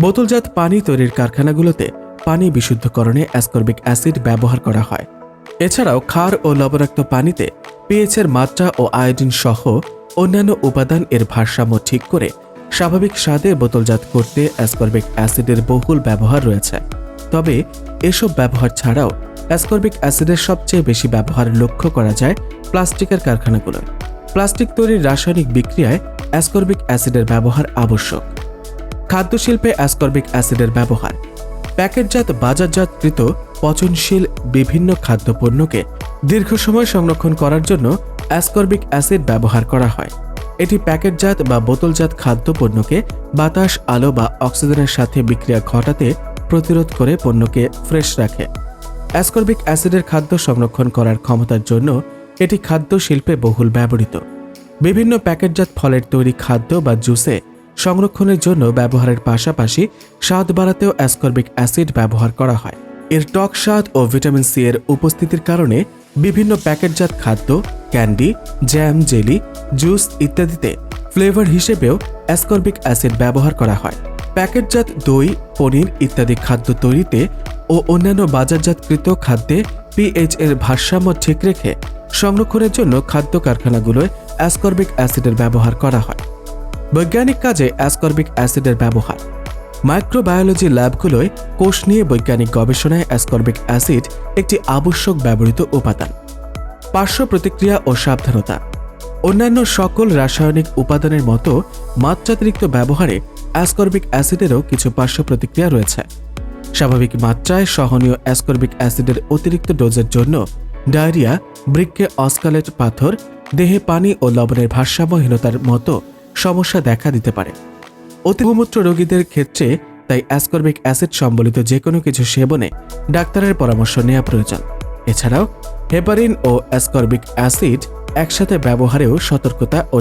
বোতলজাত পানি তৈরির কারখানাগুলোতে পানি বিশুদ্ধকরণে অ্যাসকর্বিক অ্যাসিড ব্যবহার করা হয়। এছাড়াও ক্ষার ও লবণাক্ত পানিতে পিএইচের মাত্রা ও আয়োডিন সহ অন্যান্য উপাদান এর ভারসাম্য ঠিক করে স্বাভাবিক স্বাদে বোতলজাত করতে অ্যাসকর্বিক অ্যাসিডের বহুল ব্যবহার রয়েছে। তবে এসব ব্যবহার ছাড়াও অ্যাসকর্বিক অ্যাসিডের সবচেয়ে বেশি ব্যবহার লক্ষ্য করা যায় প্লাস্টিকের কারখানাগুলোয়। প্লাস্টিক তৈরির রাসায়নিক বিক্রিয়ায় অ্যাসকর্বিক অ্যাসিডের ব্যবহার আবশ্যক। খাদ্যশিল্পে অ্যাসকর্বিক অ্যাসিডের ব্যবহার। প্যাকেটজাত, বাজারজাতকৃত, পচনশীল বিভিন্ন খাদ্যপণ্যকে দীর্ঘ সময় সংরক্ষণ করার জন্য অ্যাসকর্বিক অ্যাসিড ব্যবহার করা হয়। এটি প্যাকেটজাত বা বোতলজাত খাদ্যপণ্যকে বাতাস, আলো বা অক্সিজেনের সাথে বিক্রিয়া ঘটাতে প্রতিরোধ করে পণ্যকে ফ্রেশ রাখে। অ্যাসকর্বিক অ্যাসিডের খাদ্য সংরক্ষণ করার ক্ষমতার জন্য এটি খাদ্য শিল্পে বহুল ব্যবহৃত। বিভিন্ন প্যাকেটজাত ফলের তৈরি খাদ্য বা জুসে সংরক্ষণের জন্য ব্যবহারের পাশাপাশি স্বাদ বাড়াতেও অ্যাসকর্বিক অ্যাসিড ব্যবহার করা হয়। এর টক স্বাদ ও ভিটামিন সি এর উপস্থিতির কারণে বিভিন্ন প্যাকেটজাত খাদ্য, ক্যান্ডি, জ্যাম, জেলি, জুস ইত্যাদিতে ফ্লেভার হিসেবেও অ্যাসকর্বিক অ্যাসিড ব্যবহার করা হয়। প্যাকেটজাত দই, পনির ইত্যাদি খাদ্য তৈরিতে ও অন্যান্য বাজারজাতকৃত খাদ্যে পিএইচ এর ভারসাম্য ঠিক রেখে সংরক্ষণের জন্য খাদ্য কারখানাগুলোয় অ্যাসকর্বিক অ্যাসিডের ব্যবহার করা হয়। বৈজ্ঞানিক কাজে অ্যাসকর্বিক অ্যাসিডের ব্যবহার। মাইক্রোবায়োলজি ল্যাবগুলোয় কোষ নিয়ে বৈজ্ঞানিক গবেষণায় অ্যাসকর্বিক অ্যাসিড একটি আবশ্যক ব্যবহৃত উপাদান। পার্শ্ব প্রতিক্রিয়া ও সাবধানতা। অন্যান্য সকল রাসায়নিক উপাদানের মতো মাত্রাতিরিক্ত ব্যবহারে অ্যাসকর্বিক অ্যাসিডেরও কিছু পার্শ্ব প্রতিক্রিয়া রয়েছে। স্বাভাবিক মাত্রায় সহনীয় অ্যাসকর্বিক অ্যাসিডের অতিরিক্ত ডোজের জন্য ডায়রিয়া বৃক্কে অস্কালেট পাথর, দেহে পানি ও লবণের ভারসাম্যহীনতার মতো সমস্যা দেখা দিতে পারে। অতিমূত্র রোগীদের ক্ষেত্রে তাই অ্যাসকর্বিক অ্যাসিড সম্বলিত যে কোনো কিছু সেবনে ডাক্তারের পরামর্শ নেওয়া প্রয়োজন। এছাড়াও হেপারিন ও অ্যাসকর্বিক অ্যাসিড একসাথে ব্যবহারেও সতর্কতা ও